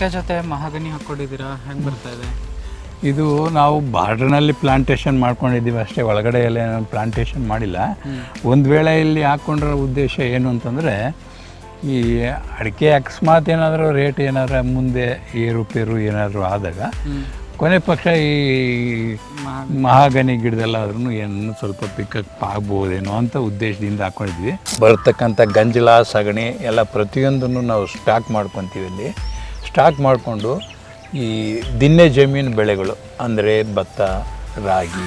ಅಡಿಕೆ ಜೊತೆ ಮಹಾಗನಿ ಹಾಕ್ಕೊಂಡಿದ್ದೀರಾ? ಹೆಂಗೆ ಬರ್ತಾ ಇದೆ? ಇದು ನಾವು ಬಾರ್ಡ್ರ್ನಲ್ಲಿ ಪ್ಲಾಂಟೇಶನ್ ಮಾಡ್ಕೊಂಡಿದ್ದೀವಿ ಅಷ್ಟೇ ಒಳಗಡೆ ಎಲ್ಲ ಏನೂ ಪ್ಲಾಂಟೇಶನ್ ಮಾಡಿಲ್ಲ ಒಂದು ವೇಳೆ ಇಲ್ಲಿ ಹಾಕ್ಕೊಂಡಿರೋ ಉದ್ದೇಶ ಏನು ಅಂತಂದರೆ ಈ ಅಡಿಕೆ ಅಕಸ್ಮಾತ್ ಏನಾದರೂ ರೇಟ್ ಏನಾದ್ರು ಮುಂದೆ ಏರುಪೇರು ಏನಾದರೂ ಆದಾಗ ಕೊನೆ ಪಕ್ಷ ಈ ಮಹಾಗನಿ. ಗಿಡದಲ್ಲಾದ್ರೂ ಏನು ಸ್ವಲ್ಪ ಪಿಕಪ್ ಆಗ್ಬೋದೇನೋ ಅಂತ ಉದ್ದೇಶದಿಂದ ಹಾಕೊಂಡಿದ್ವಿ ಬರ್ತಕ್ಕಂಥ ಗಂಜಲ ಸಗಣಿ ಎಲ್ಲ ಪ್ರತಿಯೊಂದನ್ನು ನಾವು ಸ್ಟಾಕ್ ಮಾಡ್ಕೊತೀವಿ ಇಲ್ಲಿ. ಸ್ಟಾಕ್ ಮಾಡಿಕೊಂಡು ಈ ದಿನ್ನೆ ಜಮೀನು ಬೆಳೆಗಳು, ಅಂದರೆ ಭತ್ತ, ರಾಗಿ,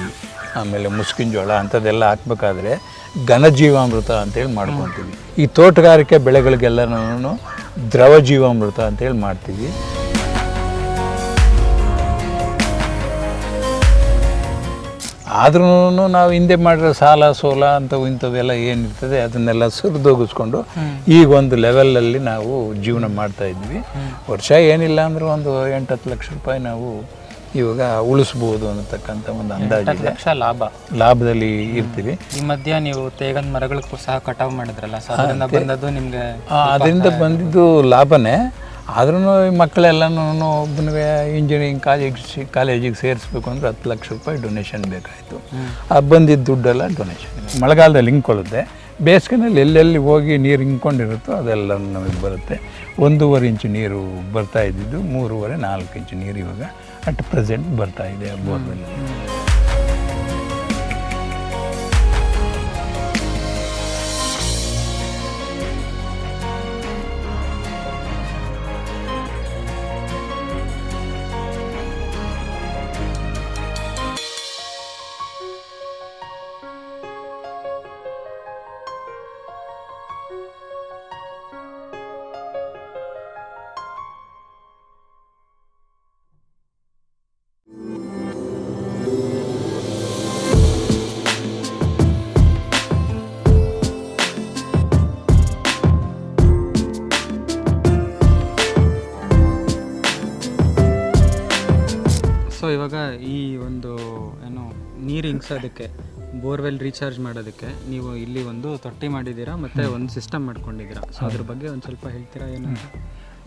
ಆಮೇಲೆ ಮುಸ್ಕಿನ ಜೋಳ ಅಂಥದ್ದೆಲ್ಲ ಹಾಕ್ಬೇಕಾದ್ರೆ ಘನಜೀವಾಮೃತ ಅಂತೇಳಿ ಮಾಡ್ಕೊತೀವಿ. ಈ ತೋಟಗಾರಿಕೆ ಬೆಳೆಗಳಿಗೆಲ್ಲನೂ ದ್ರವ ಜೀವಾಮೃತ ಅಂತೇಳಿ ಮಾಡ್ತೀವಿ. ಆದ್ರೂ ನಾವು ಹಿಂದೆ ಮಾಡಿರೋ ಸಾಲ ಸೋಲ ಅಂಥವು ಇಂಥವೆಲ್ಲ ಏನಿರ್ತದೆ ಅದನ್ನೆಲ್ಲ ಸುರಿದೋಗಿಸ್ಕೊಂಡು ಈಗ ಒಂದು ಲೆವೆಲಲ್ಲಿ ನಾವು ಜೀವನ ಮಾಡ್ತಾ ಇದ್ವಿ ವರ್ಷ ಏನಿಲ್ಲ ಅಂದ್ರೆ ಒಂದು ಎಂಟು ಹತ್ತು ಲಕ್ಷ ರೂಪಾಯಿ ನಾವು ಇವಾಗ ಉಳಿಸ್ಬೋದು ಅನ್ನತಕ್ಕಂಥ ಒಂದು ಅಂದಾಜು ಲಕ್ಷ ಲಾಭ. ಲಾಭದಲ್ಲಿ ಇರ್ತೀವಿ. ಈ ಮಧ್ಯ ನೀವು ತೇಗದ ಮರಗಳಿಗೂ ಸಹ ಕಟಾವು ಮಾಡಿದ್ರಲ್ಲ ಸೊ ಅದರಿಂದ ಬಂದದ್ದು ನಿಮಗೆ ಅದರಿಂದ ಬಂದಿದ್ದು ಲಾಭನೇ. ಆದ್ರೂ ಮಕ್ಕಳೆಲ್ಲನೂ ಒಬ್ಬನಿಗೆ ಇಂಜಿನಿಯರಿಂಗ್ ಕಾಲೇಜ್ ಕಾಲೇಜಿಗೆ ಸೇರಿಸ್ಬೇಕು ಅಂದ್ರೆ ಹತ್ತು ಲಕ್ಷ ರೂಪಾಯಿ ಡೊನೇಷನ್ ಬೇಕಾಯಿತು. ಆ ಬಂದಿದ್ದ ದುಡ್ಡೆಲ್ಲ ಡೊನೇಷನ್ ಮಳೆಗಾಲದಲ್ಲಿ ಹಿಂಕೊಳ್ಳುತ್ತೆ ಬೇಸಿಗೆನಲ್ಲಿ ಎಲ್ಲೆಲ್ಲಿ ಹೋಗಿ ನೀರು ಹಿಂಕೊಂಡಿರುತ್ತೋ ಅದೆಲ್ಲ ನಮಗೆ ಬರುತ್ತೆ. ಒಂದೂವರೆ ಇಂಚು ನೀರು ಬರ್ತಾ ಇದ್ದಿದ್ದು, ಮೂರುವರೆ ನಾಲ್ಕು ಇಂಚು ನೀರು ಇವಾಗ ಅಟ್ ಪ್ರೆಸೆಂಟ್ ಬರ್ತಾ ಇದೆ ಇವಾಗ ಈ ಒಂದು ಏನು ನೀರು ಹಿಂಗ್ಸೋದಕ್ಕೆ ಬೋರ್ವೆಲ್ ರೀಚಾರ್ಜ್ ಮಾಡೋದಕ್ಕೆ ನೀವು ಇಲ್ಲಿ ಒಂದು ತೊಟ್ಟಿ ಮಾಡಿದ್ದೀರಾ? ಮತ್ತು ಒಂದು ಸಿಸ್ಟಮ್ ಮಾಡ್ಕೊಂಡಿದ್ದೀರಾ? ಸೊ ಅದ್ರ ಬಗ್ಗೆ ಒಂದು ಸ್ವಲ್ಪ ಹೇಳ್ತೀರಾ ಏನು?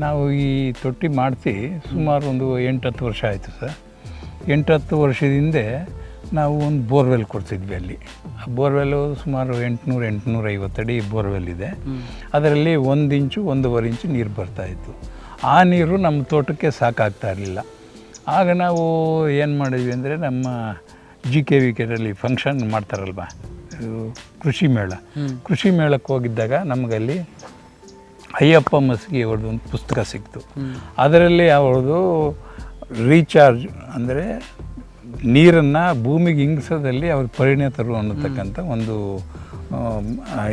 ನಾವು ಈ ತೊಟ್ಟಿ ಮಾಡಿಸಿ ಸುಮಾರು ಒಂದು ಎಂಟು ಹತ್ತು ವರ್ಷ ಆಯಿತು ಸರ್. ಎಂಟು ಹತ್ತು ವರ್ಷದ ಹಿಂದೆ ನಾವು ಒಂದು ಬೋರ್ವೆಲ್ ಕೊಡ್ತಿದ್ವಿ ಅಲ್ಲಿ. ಆ ಬೋರ್ವೆಲ್ಲು ಸುಮಾರು ಎಂಟುನೂರು ಎಂಟುನೂರ ಐವತ್ತಡಿ ಬೋರ್ವೆಲ್ ಇದೆ. ಅದರಲ್ಲಿ ಒಂದು ಇಂಚು ಒಂದೂವರೆ ಇಂಚು ನೀರು ಬರ್ತಾಯಿತ್ತು ಆ ನೀರು ನಮ್ಮ ತೋಟಕ್ಕೆ ಸಾಕಾಗ್ತಾ ಇರಲಿಲ್ಲ. ಆಗ ನಾವು ಏನು ಮಾಡಿದ್ವಿ ಅಂದರೆ ನಮ್ಮ ಜಿ ಕೆ ವಿ ಕೆರಲ್ಲಿ ಫಂಕ್ಷನ್ ಮಾಡ್ತಾರಲ್ವ? ಇದು ಕೃಷಿ ಮೇಳ. ಕೃಷಿ ಮೇಳಕ್ಕೆ ಹೋಗಿದ್ದಾಗ ನಮಗಲ್ಲಿ ಅಯ್ಯಪ್ಪ ಮಸ್ಗಿ ಅವ್ರದ್ದು ಒಂದು ಪುಸ್ತಕ ಸಿಕ್ತು. ಅದರಲ್ಲಿ ಅವ್ರದ್ದು ರೀಚಾರ್ಜ್ ಅಂದರೆ ನೀರನ್ನು ಭೂಮಿಗೆ ಇಂಗಿಸೋದಲ್ಲಿ ಅವ್ರಿಗೆ ಪರಿಣಿತರು ಅನ್ನತಕ್ಕಂಥ ಒಂದು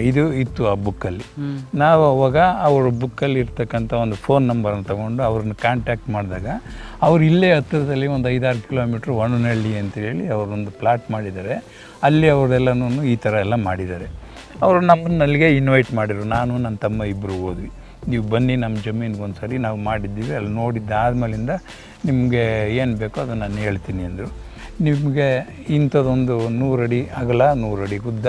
ಇದು ಇತ್ತು ಆ ಬುಕ್ಕಲ್ಲಿ ನಾವು ಅವಾಗ ಅವರು ಬುಕ್ಕಲ್ಲಿ ಇರ್ತಕ್ಕಂಥ ಒಂದು ಫೋನ್ ನಂಬರನ್ನು ತಗೊಂಡು ಅವ್ರನ್ನ ಕಾಂಟ್ಯಾಕ್ಟ್ ಮಾಡಿದಾಗ ಅವ್ರು ಇಲ್ಲೇ ಹತ್ತಿರದಲ್ಲಿ ಒಂದು ಐದಾರು ಕಿಲೋಮೀಟ್ರ್ ಒಣನಹಳ್ಳಿ ಅಂತೇಳಿ ಅವರೊಂದು ಪ್ಲಾಟ್ ಮಾಡಿದ್ದಾರೆ. ಅಲ್ಲಿ ಅವರೆಲ್ಲನೂ ಈ ಥರ ಎಲ್ಲ ಮಾಡಿದ್ದಾರೆ. ಅವರು ನಮ್ಮನ್ನ ಅಲ್ಲಿಗೆ ಇನ್ವೈಟ್ ಮಾಡಿದ್ರು. ನಾನು ನನ್ನ ತಮ್ಮ ಇಬ್ಬರು ಹೋದ್ವಿ. ನೀವು ಬನ್ನಿ ನಮ್ಮ ಜಮೀನಿಗೆ ಒಂದು ಸರಿ ನಾವು ಮಾಡಿದ್ದೀವಿ. ಅಲ್ಲಿ ನೋಡಿದ್ದಾದ್ಮೇಲಿಂದ ನಿಮಗೆ ಏನು ಬೇಕೋ ಅದನ್ನು ನಾನು ಹೇಳ್ತೀನಿ ಅಂದರು. ನಿಮಗೆ ಇಂಥದ್ದೊಂದು ನೂರಡಿ ಅಗಲ, ನೂರಡಿ ಉದ್ದ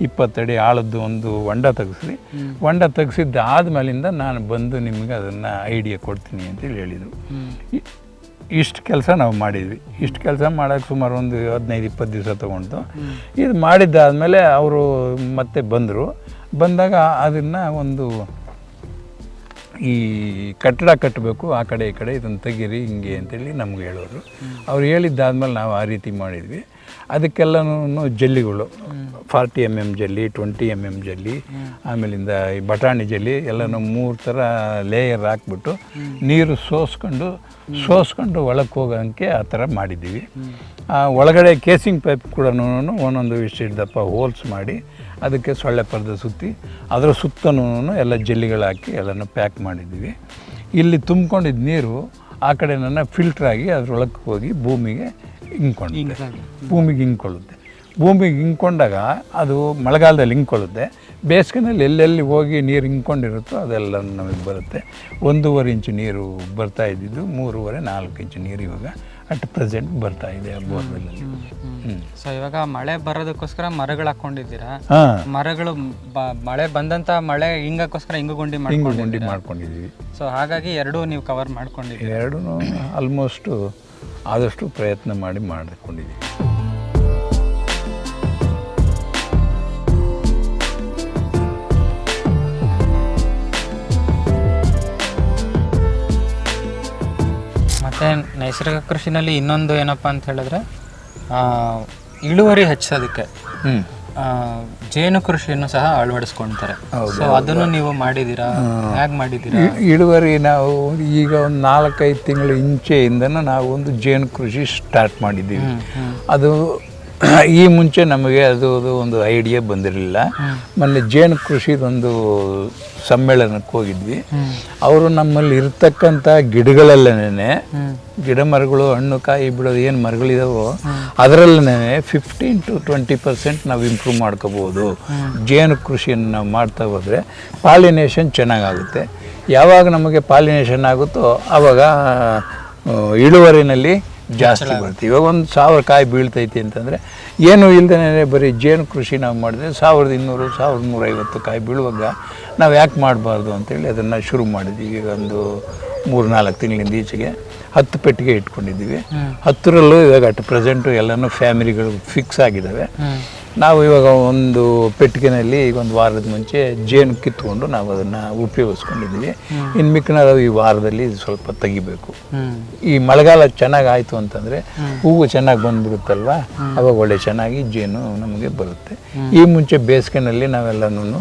ಇಪ್ಪತ್ತಡಿ ಆಳದ್ದು ಒಂದು ಹೊಂಡ ತೆಗೆಸ್ರಿ. ಹೊಂಡ ತೆಗೆಸಿದ್ದಾದ್ಮೇಲಿಂದ ನಾನು ಬಂದು ನಿಮಗೆ ಅದನ್ನು ಐಡಿಯಾ ಕೊಡ್ತೀನಿ ಅಂತೇಳಿ ಹೇಳಿದರು. ಇಷ್ಟು ಕೆಲಸ ನಾವು ಮಾಡಿದ್ವಿ. ಇಷ್ಟು ಕೆಲಸ ಮಾಡೋಕ್ಕೆ ಸುಮಾರು ಒಂದು ಹದಿನೈದು, ಇಪ್ಪತ್ತು ದಿವಸ ತೊಗೊಂಡು ಇದು ಮಾಡಿದ್ದಾದಮೇಲೆ ಅವರು ಮತ್ತೆ ಬಂದರು. ಬಂದಾಗ ಅದನ್ನು ಒಂದು ಈ ಕಟ್ಟಡ ಕಟ್ಟಬೇಕು ಆ ಕಡೆ ಈ ಕಡೆ ಇದನ್ನು ತೆಗೀರಿ, ಹಿಂಗೆ ಅಂತೇಳಿ ನಮ್ಗೆ ಹೇಳೋರು. ಅವ್ರು ಹೇಳಿದ್ದಾದ್ಮೇಲೆ ನಾವು ಆ ರೀತಿ ಮಾಡಿದ್ವಿ. ಅದಕ್ಕೆಲ್ಲನೂ ಜಲ್ಲಿಗಳು. ಫಾರ್ಟಿ ಎಂ ಎಂ ಜಲ್ಲಿ ಟ್ವೆಂಟಿ ಎಂ ಎಂ ಜಲ್ಲಿ ಆಮೇಲಿಂದ ಈ ಬಟಾಣಿ ಜಲ್ಲಿ ಎಲ್ಲನೂ ಮೂರು ಥರ ಲೇಯರ್ ಹಾಕ್ಬಿಟ್ಟು ನೀರು ಸೋಸ್ಕೊಂಡು ಸೋಸ್ಕೊಂಡು ಒಳಕ್ಕೆ ಹೋಗೋಂಗೆ ಆ ಥರ ಮಾಡಿದ್ದೀವಿ. ಆ ಒಳಗಡೆ ಕೇಸಿಂಗ್ ಪೈಪ್ ಕೂಡ ಒಂದೊಂದು ಇಷ್ಟು ದಪ್ಪ ಹೋಲ್ಸ್ ಮಾಡಿ ಅದಕ್ಕೆ ಸೊಳ್ಳೆ ಪರ್ದೆ ಸುತ್ತಿ ಅದರ ಸುತ್ತನೂ ಎಲ್ಲ ಜಲ್ಲಿಗಳು ಹಾಕಿ ಎಲ್ಲನೂ ಪ್ಯಾಕ್ ಮಾಡಿದ್ದೀವಿ. ಇಲ್ಲಿ ತುಂಬ್ಕೊಂಡಿದ್ದ ನೀರು ಆ ಕಡೆ ನನ್ನ ಫಿಲ್ಟ್ರ್ ಆಗಿ ಅದರೊಳಗೆ ಹೋಗಿ ಭೂಮಿಗೆ ಹಿಂಗ್ಕೊಂಡು ಭೂಮಿಗೆ ಹಿಂಗ್ಕೊಳ್ಳುತ್ತೆ ಭೂಮಿಗೆ ಹಿಂಗ್ಕೊಂಡಾಗ ಅದು ಮಳೆಗಾಲದಲ್ಲಿ ಇಂಕೊಳ್ಳುತ್ತೆ ಬೇಸಿಗೆನಲ್ಲಿ ಎಲ್ಲೆಲ್ಲಿ ಹೋಗಿ ನೀರು ಹಿಂಗ್ಕೊಂಡಿರುತ್ತೋ ಅದೆಲ್ಲ ನಮಗೆ ಬರುತ್ತೆ. ಒಂದೂವರೆ ಇಂಚು ನೀರು ಬರ್ತಾ ಇದ್ದಿದ್ದು ಮೂರುವರೆ ನಾಲ್ಕು ಇಂಚು ನೀರು ಇವಾಗ ಅಟ್ ಪ್ರೆಸೆಂಟ್ ಬರ್ತಾ ಇದೆ ಬೋರ್ವೆಲ್ಲಲ್ಲಿ ಸೊ ಇವಾಗ ಮಳೆ ಬರೋದಕ್ಕೋಸ್ಕರ ಮರಗಳು ಹಾಕೊಂಡಿದ್ದೀರಾ ಮರಗಳು ಮಳೆ ಬಂದಂತ ಮಳೆ ಹಿಂಗಕ್ಕೋಸ್ಕರ ಹಿಂಗು ಗುಂಡಿ ಮಾಡಿ ಗುಂಡಿ ಮಾಡ್ಕೊಂಡಿದ್ದೀವಿ. ಸೊ ಹಾಗಾಗಿ ಎರಡೂ ನೀವು ಕವರ್ ಮಾಡ್ಕೊಂಡಿದ್ದೀರಿ? ಎರಡೂ ಆಲ್ಮೋಸ್ಟು ಆದಷ್ಟು ಪ್ರಯತ್ನ ಮಾಡಿ ಮಾಡಿಕೊಂಡಿದ್ದೀವಿ ಮತ್ತು ನೈಸರ್ಗಿಕ ಕೃಷಿನಲ್ಲಿ ಇನ್ನೊಂದು ಏನಪ್ಪ ಅಂತ ಹೇಳಿದ್ರೆ ಇಳುವರಿ ಹೆಚ್ಚೋದಕ್ಕೆ ಹ್ಞೂ ಜೇನು ಕೃಷಿಯನ್ನು ಸಹ ಅಳವಡಿಸ್ಕೊಳ್ತಾರೆ ಸೊ ಅದನ್ನು ನೀವು ಮಾಡಿದ್ದೀರಾ? ಹ್ಯಾಗ್ ಮಾಡಿದ್ದೀರಾ? ಇಳುವರಿ ನಾವು ಈಗ ಒಂದು ನಾಲ್ಕೈದು ತಿಂಗಳ ಇಂಚೆಯಿಂದನೂ ನಾವು ಒಂದು ಜೇನು ಕೃಷಿ ಸ್ಟಾರ್ಟ್ ಮಾಡಿದ್ದೀವಿ. ಅದು ಈ ಮುಂಚೆ ನಮಗೆ ಅದು ಅದು ಒಂದು ಐಡಿಯಾ ಬಂದಿರಲಿಲ್ಲ. ಮೊನ್ನೆ ಜೇನು ಕೃಷಿದೊಂದು ಸಮ್ಮೇಳನಕ್ಕೆ ಹೋಗಿದ್ವಿ. ಅವರು ನಮ್ಮಲ್ಲಿ ಇರ್ತಕ್ಕಂಥ ಗಿಡಗಳಲ್ಲೇ ಗಿಡ ಮರಗಳು ಹಣ್ಣು ಕಾಯಿ ಬಿಡೋದು ಏನು ಮರಗಳಿದಾವೋ ಅದರಲ್ಲೇ ಫಿಫ್ಟೀನ್ ಟು ಟ್ವೆಂಟಿ ಪರ್ಸೆಂಟ್ ನಾವು ಇಂಪ್ರೂವ್ ಮಾಡ್ಕೋಬೋದು. ಜೇನು ಕೃಷಿಯನ್ನು ನಾವು ಮಾಡ್ತಾ ಹೋದರೆ ಪಾಲಿನೇಷನ್ ಚೆನ್ನಾಗಾಗುತ್ತೆ. ಯಾವಾಗ ನಮಗೆ ಪಾಲಿನೇಷನ್ ಆಗುತ್ತೋ ಆವಾಗ ಇಳುವರಿನಲ್ಲಿ ಜಾಸ್ತಿ ಬರುತ್ತೆ. ಇವಾಗ ಒಂದು ಸಾವಿರ ಕಾಯಿ ಬೀಳ್ತೈತಿ ಅಂತಂದರೆ ಏನು ಇಲ್ದೇ ಬರೀ ಜೇನು ಕೃಷಿ ನಾವು ಮಾಡಿದ್ರೆ ಸಾವಿರದ ಇನ್ನೂರು ಸಾವಿರದ ನೂರೈವತ್ತು ಕಾಯಿ ಬೀಳುವಾಗ ನಾವು ಯಾಕೆ ಮಾಡಬಾರ್ದು ಅಂತೇಳಿ ಅದನ್ನು ಶುರು ಮಾಡಿದ್ವಿ. ಈಗ ಒಂದು ಮೂರು ನಾಲ್ಕು ತಿಂಗಳಿಂದ ಈಚೆಗೆ ಹತ್ತು ಪೆಟ್ಟಿಗೆ ಇಟ್ಕೊಂಡಿದ್ದೀವಿ. ಹತ್ತರಲ್ಲೂ ಇವಾಗ ಅಟ್ ಪ್ರೆಸೆಂಟು ಎಲ್ಲನೂ ಫ್ಯಾಮಿಲಿಗಳು ಫಿಕ್ಸ್ ಆಗಿದ್ದಾವೆ ನಾವು ಇವಾಗ ಒಂದು ಪೆಟ್ಟಿಗೆನಲ್ಲಿ ಈಗ ಒಂದು ವಾರದ ಮುಂಚೆ ಜೇನು ಕಿತ್ಕೊಂಡು ನಾವು ಅದನ್ನು ಉಪಯೋಗಿಸ್ಕೊಂಡಿದ್ದೀವಿ. ಇನ್ನು ಮಿಕ್ಕನಾದ ಈ ವಾರದಲ್ಲಿ ಸ್ವಲ್ಪ ತೆಗಿಬೇಕು. ಈ ಮಳೆಗಾಲ ಚೆನ್ನಾಗಿ ಆಯಿತು ಅಂತಂದರೆ ಹೂವು ಚೆನ್ನಾಗಿ ಬಂದ್ಬಿಡುತ್ತಲ್ವ? ಅವಾಗ ಒಳ್ಳೆ ಚೆನ್ನಾಗಿ ಜೇನು ನಮಗೆ ಬರುತ್ತೆ. ಈ ಮುಂಚೆ ಬೇಸಿಗೆನಲ್ಲಿ ನಾವೆಲ್ಲನೂ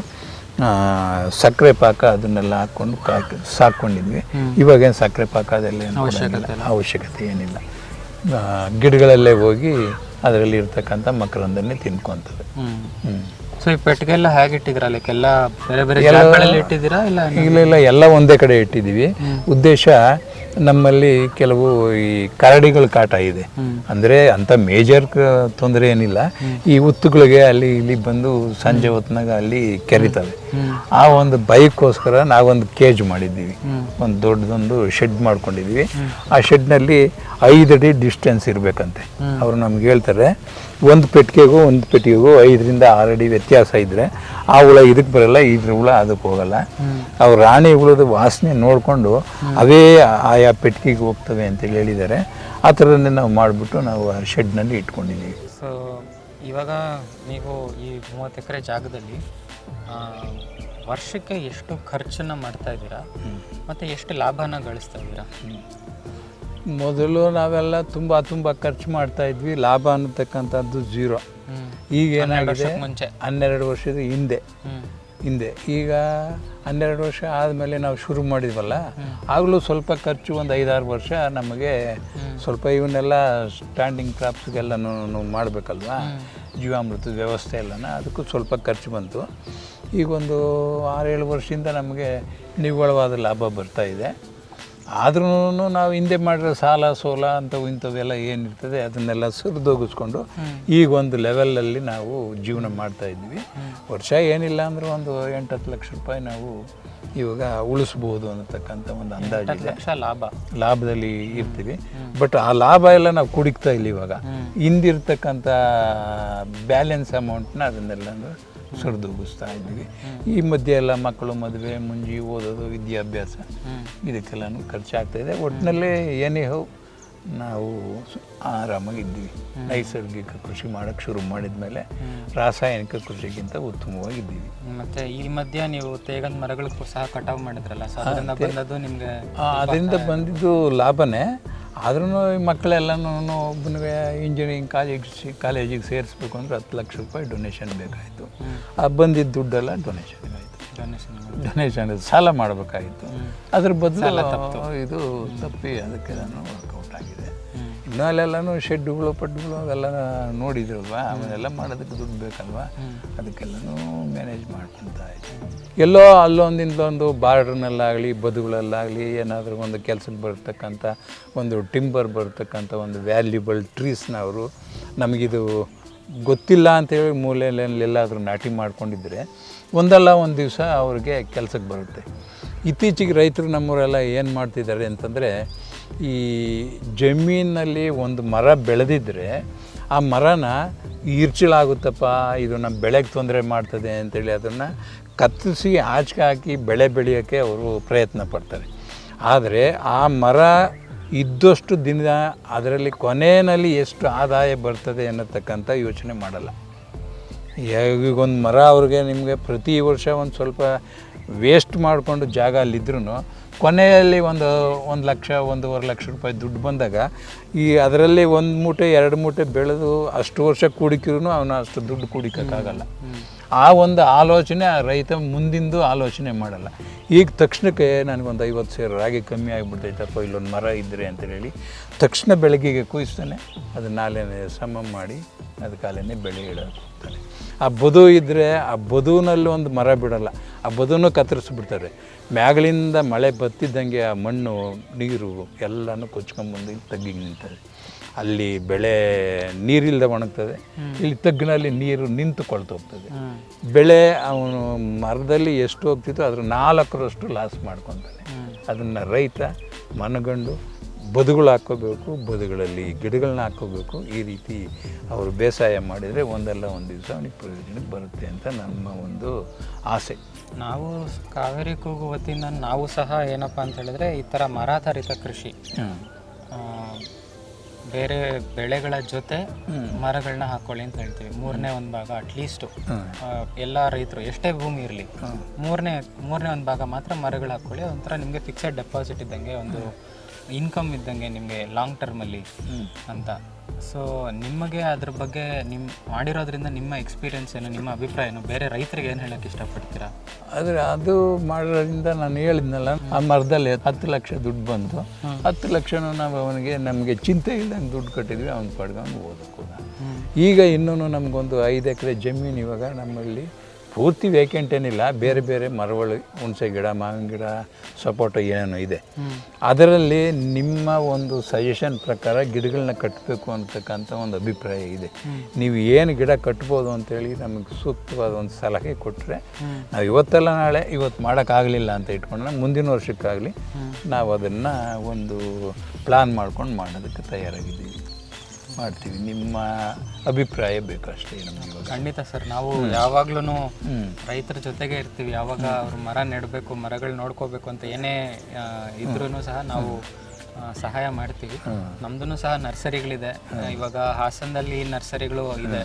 ಸಕ್ಕರೆ ಪಾಕ ಅದನ್ನೆಲ್ಲ ಹಾಕ್ಕೊಂಡು ಕಾಕ್ ಸಾಕೊಂಡಿದ್ವಿ ಇವಾಗೇನು ಸಕ್ಕರೆ ಪಾಕ ಅದೆಲ್ಲ. ಅವಶ್ಯಕತೆ ಏನಿಲ್ಲ. ಗಿಡಗಳಲ್ಲೇ ಹೋಗಿ ಅದರಲ್ಲಿ ಇರ್ತಕ್ಕಂಥ ಮಕರಂದನ್ನೇ ತಿನ್ಕೊಂತದೆ. ಸೊ ಈ ಪೆಟ್ಟಿಗೆಲ್ಲ ಹೇಗೆ ಇಟ್ಟಿದ್ದೀರಾ? ಲೈಕ್ ಎಲ್ಲ ಬೇರೆ ಬೇರೆ ಜಾಗಗಳಲ್ಲಿ ಇಟ್ಟಿದ್ದೀರಾ ಇಲ್ಲ ಇಲ್ಲ ಇಲ್ಲ ಎಲ್ಲ ಒಂದೇ ಕಡೆ ಇಟ್ಟಿದ್ದೀವಿ. ಉದ್ದೇಶ ನಮ್ಮಲ್ಲಿ ಕೆಲವು ಈ ಕರಡಿಗಳು ಕಾಟ ಇದೆ. ಅಂದರೆ ಅಂಥ ಮೇಜರ್ ತೊಂದರೆ ಏನಿಲ್ಲ. ಈ ಉತ್ತುಗಳಿಗೆ ಅಲ್ಲಿ ಇಲ್ಲಿ ಬಂದು ಸಂಜೆ ಹೊತ್ನಾಗ ಅಲ್ಲಿ ಕೆರಿತವೆ. ಆ ಒಂದು ಬೈಕ್ಗೋಸ್ಕರ ನಾವೊಂದು ಕೇಜ್ ಮಾಡಿದ್ದೀವಿ. ಒಂದು ದೊಡ್ಡದೊಂದು ಶೆಡ್ ಮಾಡ್ಕೊಂಡಿದ್ದೀವಿ. ಆ ಶೆಡ್ನಲ್ಲಿ ಐದು ಅಡಿ ಡಿಸ್ಟೆನ್ಸ್ ಇರಬೇಕಂತೆ. ಅವರು ನಮ್ಗೆ ಹೇಳ್ತಾರೆ, ಒಂದು ಪೆಟ್ಟಿಗೆಗೂ ಒಂದು ಪೆಟ್ಟಿಗೆಗೂ ಐದರಿಂದ ಆರು ಅಡಿ ವ್ಯತ್ಯಾಸ ಇದ್ದರೆ ಆ ಹುಳ ಇದಕ್ಕೆ ಬರಲ್ಲ, ಇದ್ರ ಹುಳ ಅದಕ್ಕೆ ಹೋಗಲ್ಲ. ಅವು ರಾಣಿ ಹುಳದ ವಾಸನೆ ನೋಡಿಕೊಂಡು ಅವೇ ಆಯಾ ಪೆಟ್ಟಿಗೆಗೆ ಹೋಗ್ತವೆ ಅಂತೇಳಿ ಹೇಳಿದ್ದಾರೆ. ಆ ಥರನೇ ನಾವು ಮಾಡಿಬಿಟ್ಟು ನಾವು ಆ ಶೆಡ್ನಲ್ಲಿ ಇಟ್ಕೊಂಡಿದ್ದೀವಿ. ಸೊ ಇವಾಗ ನೀವು ಈ ಮೂವತ್ತು ಎಕರೆ ಜಾಗದಲ್ಲಿ ವರ್ಷಕ್ಕೆ ಎಷ್ಟು ಖರ್ಚನ್ನ ಮಾಡ್ತಾ ಇದ್ದೀರಾ? ಮತ್ತೆ ಎಷ್ಟು ಲಾಭನ ಗಳಿಸ್ತಾ ಇದ್ದೀರಾ? ಮೊದಲು ನಾವೆಲ್ಲ ತುಂಬ ತುಂಬ ಖರ್ಚು ಮಾಡ್ತಾ ಇದ್ವಿ. ಲಾಭ ಅನ್ನತಕ್ಕಂಥದ್ದು ಜೀರೋ ಈಗ ಏನಾಗಿದೆ? ಮುಂಚೆ. ಹನ್ನೆರಡು ವರ್ಷದ ಹಿಂದೆ. ಹಿಂದೆ. ಈಗ ಹನ್ನೆರಡು ವರ್ಷ ಆದಮೇಲೆ ನಾವು ಶುರು ಮಾಡಿದ್ವಲ್ಲ? ಆಗಲೂ ಸ್ವಲ್ಪ ಖರ್ಚು ಒಂದು ಐದಾರು ವರ್ಷ ನಮಗೆ ಸ್ವಲ್ಪ ಇವನ್ನೆಲ್ಲ ಸ್ಟ್ಯಾಂಡಿಂಗ್ ಕ್ರಾಪ್ಸ್ಗೆಲ್ಲ ಮಾಡಬೇಕಲ್ವಾ? ಜೀವಾಮೃತದ ವ್ಯವಸ್ಥೆ ಎಲ್ಲನ ಅದಕ್ಕೂ ಸ್ವಲ್ಪ ಖರ್ಚು ಬಂತು. ಈಗೊಂದು ಆರೇಳು ವರ್ಷದಿಂದ ನಮಗೆ ನಿವ್ವಳವಾದ ಲಾಭ ಬರ್ತಾ ಇದೆ. ಆದ್ರೂ ನಾವು ಹಿಂದೆ ಮಾಡಿರೋ ಸಾಲ ಸೋಲ ಅಂಥವು ಇಂಥವೆಲ್ಲ ಏನಿರ್ತದೆ ಅದನ್ನೆಲ್ಲ ಸುರಿದೋಗಿಸ್ಕೊಂಡು ಈಗ ಒಂದು ಲೆವೆಲಲ್ಲಿ ನಾವು ಜೀವನ ಮಾಡ್ತಾ ಇದ್ವಿ ವರ್ಷ ಏನಿಲ್ಲ ಅಂದರೂ ಒಂದು ಎಂಟು ಹತ್ತು ಲಕ್ಷ ರೂಪಾಯಿ ನಾವು ಇವಾಗ ಉಳಿಸ್ಬೋದು ಅನ್ನತಕ್ಕಂಥ ಒಂದು ಅಂದಾಜು ಲಕ್ಷ ಲಾಭ. ಲಾಭದಲ್ಲಿ ಇರ್ತೀವಿ. ಬಟ್ ಆ ಲಾಭ ಎಲ್ಲ ನಾವು ಕುಡಿಕ್ತಾ ಇಲ್ಲ ಇವಾಗ. ಹಿಂದಿರ್ತಕ್ಕಂಥ ಬ್ಯಾಲೆನ್ಸ್ ಅಮೌಂಟ್ನ ಅದನ್ನೆಲ್ಲ ಸುರಿದೋಗಿಸ್ತಾ ಇದ್ವಿ ಈ ಮಧ್ಯೆ ಎಲ್ಲ ಮಕ್ಕಳು ಮದುವೆ ಮುಂಜಿ ಓದೋದು ವಿದ್ಯಾಭ್ಯಾಸ ಇದಕ್ಕೆಲ್ಲನೂ ಖರ್ಚಾಗ್ತಾಯಿದೆ ಒಟ್ಟಿನಲ್ಲಿ ಏನೇ ಹೋ ನಾವು ಆರಾಮಾಗಿದ್ದೀವಿ. ನೈಸರ್ಗಿಕ ಕೃಷಿ ಮಾಡೋಕ್ಕೆ ಶುರು ಮಾಡಿದ ಮೇಲೆ ರಾಸಾಯನಿಕ ಕೃಷಿಗಿಂತ ಉತ್ತಮವಾಗಿದ್ದೀವಿ. ಮತ್ತೆ ಈ ಮಧ್ಯ ನೀವು ತೇಗದ ಮರಗಳಿಗೂ ಸಹ ಕಟಾವು ಮಾಡಿದ್ರಲ್ಲ ಸೊ ಅದರಿಂದ ಬಂದದ್ದು ನಿಮಗೆ ಅದರಿಂದ ಬಂದಿದ್ದು ಲಾಭನೇ. ಆದ್ರೂ ಮಕ್ಕಳೆಲ್ಲನೂ ಒಬ್ಬನಿಗೆ ಇಂಜಿನಿಯರಿಂಗ್ ಕಾಲೇಜ್ ಕಾಲೇಜಿಗೆ ಸೇರಿಸ್ಬೇಕು ಅಂದ್ರೆ ಹತ್ತು ಲಕ್ಷ ರೂಪಾಯಿ ಡೊನೇಷನ್ ಬೇಕಾಯಿತು. ಆ ಬಂದಿದ್ದ ದುಡ್ಡೆಲ್ಲ ಡೊನೇಷನ್ ಆಯಿತು ಡೊನೇಷನ್ ಡೊನೇಷನ್ ಸಾಲ ಮಾಡಬೇಕಾಗಿತ್ತು ಅದ್ರ ಬದಲು ಇದು ತಪ್ಪಿ ಅದಕ್ಕೆ ನಾನು ವರ್ಕೌಟ್ ಆಗಿದೆ. ಇನ್ನೂ ಅಲ್ಲೆಲ್ಲನೂ ಶೆಡ್ಡುಗಳು ಪಡ್ಡುಗಳು ಅವೆಲ್ಲ ನೋಡಿದ್ರಲ್ವಾ? ಅವನ್ನೆಲ್ಲ ಮಾಡೋದಕ್ಕೆ ದುಡ್ಡು ಬೇಕಲ್ವಾ? ಅದಕ್ಕೆಲ್ಲನೂ ಮ್ಯಾನೇಜ್ ಎಲ್ಲೋ ಅಲ್ಲೊಂದಿಂದೊಂದು ಬಾರ್ಡ್ರ್ನಲ್ಲಾಗಲಿ, ಬದುಗಳಲ್ಲಾಗಲಿ, ಏನಾದರೂ ಒಂದು ಕೆಲಸಕ್ಕೆ ಬರ್ತಕ್ಕಂಥ ಒಂದು ಟಿಂಬರ್ ಬರ್ತಕ್ಕಂಥ ಒಂದು ವ್ಯಾಲ್ಯೂಬಲ್ ಟ್ರೀಸ್ನ ಅವರು ನಮಗಿದು ಗೊತ್ತಿಲ್ಲ ಅಂತೇಳಿ ಮೂಲೆಯಲ್ಲಿ ಎಲ್ಲಾದರೂ ನಾಟಿ ಮಾಡ್ಕೊಂಡಿದ್ರೆ ಒಂದಲ್ಲ ಒಂದು ದಿವಸ ಅವ್ರಿಗೆ ಕೆಲಸಕ್ಕೆ ಬರುತ್ತೆ. ಇತ್ತೀಚೆಗೆ ರೈತರು ನಮ್ಮವರೆಲ್ಲ ಏನು ಮಾಡ್ತಿದ್ದಾರೆ ಅಂತಂದರೆ, ಈ ಜಮೀನಲ್ಲಿ ಒಂದು ಮರ ಬೆಳೆದಿದ್ರೆ ಆ ಮರನ ಈರ್ಚಿಳಾಗುತ್ತಪ್ಪ, ಇದು ನಮ್ಮ ಬೆಳೆಗೆ ತೊಂದರೆ ಮಾಡ್ತದೆ ಅಂತೇಳಿ ಅದನ್ನು ಕತ್ತರಿಸಿ ಆಚೆ ಹಾಕಿ ಬೆಳೆ ಬೆಳೆಯೋಕ್ಕೆ ಅವರು ಪ್ರಯತ್ನ ಪಡ್ತಾರೆ. ಆದರೆ ಆ ಮರ ಇದ್ದಷ್ಟು ದಿನ ಅದರಲ್ಲಿ ಕೊನೆಯಲ್ಲಿ ಎಷ್ಟು ಆದಾಯ ಬರ್ತದೆ ಅನ್ನತಕ್ಕಂಥ ಯೋಚನೆ ಮಾಡಲ್ಲ. ಈಗೊಂದು ಮರ ಅವ್ರಿಗೆ ನಿಮಗೆ ಪ್ರತಿ ವರ್ಷ ಒಂದು ಸ್ವಲ್ಪ ವೇಸ್ಟ್ ಮಾಡಿಕೊಂಡು ಜಾಗ ಅಲ್ಲಿದ್ರೂ ಕೊನೆಯಲ್ಲಿ ಒಂದು ಒಂದು ಲಕ್ಷ, ಒಂದೂವರೆ ಲಕ್ಷ ರೂಪಾಯಿ ದುಡ್ಡು ಬಂದಾಗ ಈ ಅದರಲ್ಲಿ ಒಂದು ಮೂಟೆ, ಎರಡು ಮೂಟೆ ಬೆಳೆದು ಅಷ್ಟು ವರ್ಷ ಕೂಡಿಕಿರೂ ಅವನು ಅಷ್ಟು ದುಡ್ಡು ಕೂಡಿಕೋಕ್ಕಾಗಲ್ಲ. ಆ ಒಂದು ಆಲೋಚನೆ ಆ ರೈತ ಮುಂದಿಂದು ಆಲೋಚನೆ ಮಾಡಲ್ಲ. ಈಗ ತಕ್ಷಣಕ್ಕೆ ನನಗೊಂದು ಐವತ್ತು ಸಾವಿರ ರಾಗಿ ಕಮ್ಮಿ ಆಗಿಬಿಡ್ತೈತಪ್ಪ ಇಲ್ಲೊಂದು ಮರ ಇದ್ದರೆ ಅಂತ ಹೇಳಿ ತಕ್ಷಣ ಬೆಳಗ್ಗೆಗೆ ಕೂಯಿಸ್ತಾನೆ, ಅದು ನಾಳೆನೇ ಸಮ ಮಾಡಿ ಅದು ಕಾಲೇನೆ ಬೆಳೆ ಹೋಗ್ತಾನೆ ಆ ಬದು ಇದ್ದರೆ ಆ ಬದುವಿನಲ್ಲಿ ಒಂದು ಮರ ಬಿಡಲ್ಲ, ಆ ಬದುನು ಕತ್ತರಿಸ್ಬಿಡ್ತಾರೆ. ಮ್ಯಾಗಳಿಂದ ಮಳೆ ಬತ್ತಿದ್ದಂಗೆ ಆ ಮಣ್ಣು ನೀರು ಎಲ್ಲನೂ ಕೊಚ್ಕೊಂಬಂದು ಇಲ್ಲಿ ತಗ್ಗಿಗೆ ನಿಂತದೆ. ಅಲ್ಲಿ ಬೆಳೆ ನೀರಿಲ್ಲದೆ ಒಣಗ್ತದೆ. ಇಲ್ಲಿ ತಗ್ಗಿನಲ್ಲಿ ನೀರು ನಿಂತು ಕೊಳ್ತೋಗ್ತದೆ ಬೆಳೆ ಅವನು ಮರದಲ್ಲಿ ಎಷ್ಟು ಹೋಗ್ತಿತ್ತು ಅದ್ರ ನಾಲ್ಕರಷ್ಟು ಲಾಸ್ ಮಾಡ್ಕೊತಾನೆ. ಅದನ್ನು ರೈತ ಮನಗಂಡು ಬದುಗಳು ಹಾಕ್ಕೋಬೇಕು ಬದುಗಳಲ್ಲಿ ಗಿಡಗಳನ್ನ ಹಾಕ್ಕೋಬೇಕು ಈ ರೀತಿ ಅವರು ಬೇಸಾಯ ಮಾಡಿದರೆ ಒಂದಲ್ಲ ಒಂದು ದಿವಸ ಅವನಿಗೆ ಪ್ರಯೋಜನಕ್ಕೆ ಬರುತ್ತೆ ಅಂತ ನಮ್ಮ ಒಂದು ಆಸೆ. ನಾವು ಕಾವೇರಿ ಕೂಗು ವತಿಯಿಂದ ನಾವು ಸಹ ಏನಪ್ಪ ಅಂತ ಹೇಳಿದ್ರೆ ಈ ಥರ ಮರಾಧಾರಿತ ಕೃಷಿ. ಬೇರೆ ಬೆಳೆಗಳ ಜೊತೆ ಮರಗಳನ್ನ ಹಾಕೊಳ್ಳಿ ಅಂತ ಹೇಳ್ತೀವಿ. ಮೂರನೇ ಒಂದು ಭಾಗ ಅಟ್ಲೀಸ್ಟು ಎಲ್ಲ ರೈತರು ಎಷ್ಟೇ ಭೂಮಿ ಇರಲಿ ಮೂರನೇ ಮೂರನೇ ಒಂದು ಭಾಗ ಮಾತ್ರ ಮರಗಳು ಹಾಕೊಳ್ಳಿ. ಒಂಥರ ನಿಮಗೆ ಫಿಕ್ಸೆಡ್ ಡೆಪಾಸಿಟ್ ಇದ್ದಂಗೆ ಒಂದು ಇನ್ಕಮ್ ಇದ್ದಂಗೆ ನಿಮಗೆ ಲಾಂಗ್ ಟರ್ಮಲ್ಲಿ ಅಂತ. ಸೊ ನಿಮಗೆ ಅದ್ರ ಬಗ್ಗೆ ನಿಮ್ಮ ಮಾಡಿರೋದ್ರಿಂದ ನಿಮ್ಮ ಎಕ್ಸ್ಪೀರಿಯನ್ಸ್ ಏನು ನಿಮ್ಮ ಅಭಿಪ್ರಾಯ ಏನು? ಬೇರೆ ರೈತರಿಗೆ ಏನು ಹೇಳೋಕ್ಕೆ ಇಷ್ಟಪಡ್ತೀರಾ? ಆದರೆ ಅದು ಮಾಡೋದ್ರಿಂದ ನಾನು ಹೇಳಿದ್ನಲ್ಲ ಆ ಮರದಲ್ಲಿ ಹತ್ತು ಲಕ್ಷ ದುಡ್ಡು ಬಂತು. ಹತ್ತು ಲಕ್ಷನೂ ನಾವು ಅವನಿಗೆ ನಮಗೆ ಚಿಂತೆ ಇಲ್ಲದಂಗೆ ದುಡ್ಡು ಕಟ್ಟಿದ್ವಿ ಅವ್ನು ಪಡ್ಕೊಂಡು ಓದಕ್ಕೂ ಈಗ ಇನ್ನೂ ನಮಗೊಂದು ಐದು ಎಕರೆ ಜಮೀನು ಇವಾಗ ನಮ್ಮಲ್ಲಿ ಪೂರ್ತಿ ವೇಕೆಂಟ್ ಏನಿಲ್ಲ. ಬೇರೆ ಬೇರೆ ಮರಗಳು ಹುಣಸೆ ಗಿಡ ಮಾವಿನ ಗಿಡ ಸಪೋಟ ಏನೇನೋ ಇದೆ. ಅದರಲ್ಲಿ ನಿಮ್ಮ ಒಂದು ಸಜೆಷನ್ ಪ್ರಕಾರ ಗಿಡಗಳನ್ನ ಕಟ್ಟಬೇಕು ಅಂತಕ್ಕಂಥ ಒಂದು ಅಭಿಪ್ರಾಯ ಇದೆ. ನೀವು ಏನು ಗಿಡ ಕಟ್ಬೋದು ಅಂತೇಳಿ ನಮಗೆ ಸೂಕ್ತವಾದ ಒಂದು ಸಲಹೆ ಕೊಟ್ಟರೆ ನಾವು ಇವತ್ತೆಲ್ಲ ನಾಳೆ ಇವತ್ತು ಮಾಡೋಕ್ಕಾಗಲಿಲ್ಲ ಅಂತ ಇಟ್ಕೊಂಡ್ರೆ ಮುಂದಿನ ವರ್ಷಕ್ಕಾಗಲಿ ನಾವು ಅದನ್ನು ಒಂದು ಪ್ಲಾನ್ ಮಾಡ್ಕೊಂಡು ಮಾಡೋದಕ್ಕೆ ತಯಾರಾಗಿದ್ದೀವಿ. ಮಾಡ್ತೀವಿ. ನಿಮ್ಮ ಅಭಿಪ್ರಾಯ ಬೇಕು ಅಷ್ಟೇ ನಮಗೆ ಇವಾಗ. ಖಂಡಿತ ಸರ್ ನಾವು ಯಾವಾಗ್ಲೂ ರೈತರ ಜೊತೆಗೆ ಇರ್ತೀವಿ. ಯಾವಾಗ ಅವ್ರು ಮರ ನೆಡಬೇಕು ಮರಗಳು ನೋಡ್ಕೋಬೇಕು ಅಂತ ಏನೇ ಇದ್ರೂ ಸಹ ನಾವು ಸಹಾಯ ಮಾಡ್ತೀವಿ. ನಮ್ದು ಸಹ ನರ್ಸರಿಗಳಿದೆ. ಇವಾಗ ಹಾಸನದಲ್ಲಿ ನರ್ಸರಿಗಳು ಇದೆ.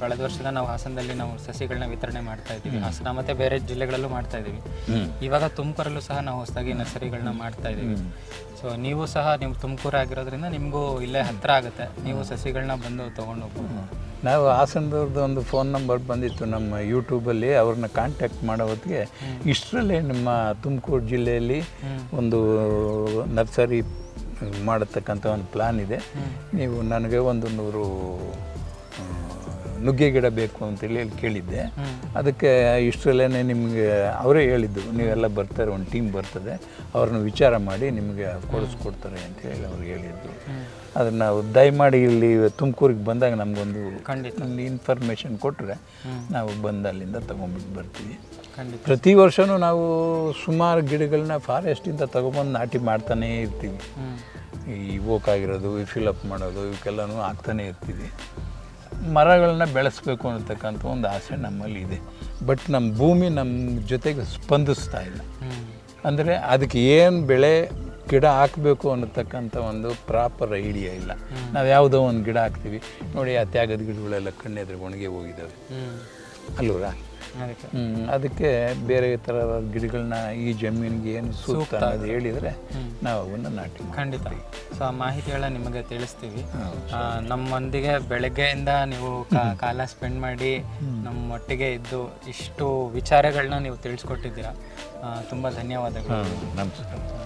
ಕಳೆದ ವರ್ಷದ ನಾವು ಹಾಸನದಲ್ಲಿ ನಾವು ಸಸಿಗಳನ್ನ ವಿತರಣೆ ಮಾಡ್ತಾ ಇದ್ದೀವಿ. ಹಾಸನ ಮತ್ತೆ ಬೇರೆ ಜಿಲ್ಲೆಗಳಲ್ಲೂ ಮಾಡ್ತಾ ಇದ್ದೀವಿ. ಇವಾಗ ತುಮಕೂರಲ್ಲೂ ಸಹ ನಾವು ಹೊಸದಾಗಿ ನರ್ಸರಿಗಳನ್ನ ಮಾಡ್ತಾ ಇದ್ದೀವಿ. ಸೊ ನೀವು ಸಹ ನೀವು ತುಮಕೂರು ಆಗಿರೋದ್ರಿಂದ ನಿಮಗೂ ಇಲ್ಲೇ ಹತ್ರ ಆಗುತ್ತೆ. ನೀವು ಸಸಿಗಳನ್ನ ಬಂದು ತೊಗೊಂಡು ಹೋಗ್ಬೋದು ನಾವು ಹಾಸನದವ್ರದ್ದು ಒಂದು ಫೋನ್ ನಂಬರ್ ಬಂದಿತ್ತು ನಮ್ಮ ಯೂಟ್ಯೂಬಲ್ಲಿ. ಅವ್ರನ್ನ ಕಾಂಟ್ಯಾಕ್ಟ್ ಮಾಡೋ ಹೊತ್ತಿಗೆ ಇಷ್ಟರಲ್ಲೇ ನಮ್ಮ ತುಮಕೂರು ಜಿಲ್ಲೆಯಲ್ಲಿ ಒಂದು ನರ್ಸರಿ ಮಾಡತಕ್ಕಂಥ ಒಂದು ಪ್ಲ್ಯಾನ್ ಇದೆ. ನೀವು ನನಗೆ ಒಂದು ನೂರು ನುಗ್ಗೆ ಗಿಡ ಬೇಕು ಅಂತೇಳಿ ಅಲ್ಲಿ ಕೇಳಿದ್ದೆ. ಅದಕ್ಕೆ ಇಷ್ಟರಲ್ಲೇ ನಿಮಗೆ ಅವರೇ ಹೇಳಿದ್ದು ನೀವೆಲ್ಲ ಬರ್ತಾರೆ ಒಂದು ಟೀಮ್ ಬರ್ತದೆ ಅವ್ರನ್ನ ವಿಚಾರ ಮಾಡಿ ನಿಮಗೆ ಕೊಡಿಸ್ಕೊಡ್ತಾರೆ ಅಂತ ಹೇಳಿ ಅವ್ರು ಹೇಳಿದ್ದು ಅದನ್ನು ನಾವು ದಯಮಾಡಿ ಇಲ್ಲಿ ತುಮಕೂರಿಗೆ ಬಂದಾಗ ನಮಗೊಂದು ಖಂಡಿತ. ಇನ್ಫಾರ್ಮೇಷನ್ ಕೊಟ್ಟರೆ ನಾವು ಬಂದು ಅಲ್ಲಿಂದ ತೊಗೊಂಡ್ಬಿಟ್ಟು ಬರ್ತೀವಿ. ಪ್ರತಿ ವರ್ಷವೂ ನಾವು ಸುಮಾರು ಗಿಡಗಳನ್ನ ಫಾರೆಸ್ಟಿಂದ ತೊಗೊಬಂದು ನಾಟಿ ಮಾಡ್ತಾನೇ ಇರ್ತೀವಿ. ಈ ಓಕ್ ಆಗಿರೋದು ಈ ಫಿಲಪ್ ಮಾಡೋದು ಇವಕ್ಕೆಲ್ಲನೂ ಆಗ್ತಾನೆ ಇರ್ತೀವಿ. ಮರಗಳನ್ನ ಬೆಳೆಸಬೇಕು ಅನ್ನತಕ್ಕಂಥ ಒಂದು ಆಸೆ ನಮ್ಮಲ್ಲಿ ಇದೆ. ಬಟ್ ನಮ್ಮ ಭೂಮಿ ನಮ್ಮ ಜೊತೆಗೆ ಸ್ಪಂದಿಸ್ತಾ ಇಲ್ಲ. ಅಂದರೆ ಅದಕ್ಕೆ ಏನು ಬೆಳೆ ಗಿಡ ಹಾಕಬೇಕು ಅನ್ನತಕ್ಕಂಥ ಒಂದು ಪ್ರಾಪರ್ ಐಡಿಯಾ ಇಲ್ಲ. ನಾವು ಯಾವುದೋ ಒಂದು ಗಿಡ ಹಾಕ್ತೀವಿ. ನೋಡಿ ಆ ತ್ಯಾಗದ ಗಿಡಗಳೆಲ್ಲ ಕಣ್ಣೆದ್ರೆ ಒಣಗಿ ಹೋಗಿದ್ದಾವೆ ಹ್ಮ್. ಅಲ್ವರಾ ಅದಕ್ಕೆ. ಬೇರೆ ಥರದ ಗಿಡಗಳನ್ನ ಈ ಜಮೀನಿಗೆ ಏನು ಸೂಕ್ತ ಅನ್ನೋದು ಹೇಳಿದರೆ ನಾವು ಅವನ್ನ ನಾಟಿ ಖಂಡಿತ. ಸೊ ಆ ಮಾಹಿತಿಗಳನ್ನ ನಿಮಗೆ ತಿಳಿಸ್ತೀವಿ. ನಮ್ಮೊಂದಿಗೆ ಬೆಳಗ್ಗೆಯಿಂದ ನೀವು ಕಾಲ ಸ್ಪೆಂಡ್ ಮಾಡಿ ನಮ್ಮೊಟ್ಟಿಗೆ ಇದ್ದು ಇಷ್ಟು ವಿಚಾರಗಳನ್ನ ನೀವು ತಿಳಿಸ್ಕೊಟ್ಟಿದ್ದೀರಾ. ತುಂಬ ಧನ್ಯವಾದಗಳು. ನಮಸ್ಕಾರ.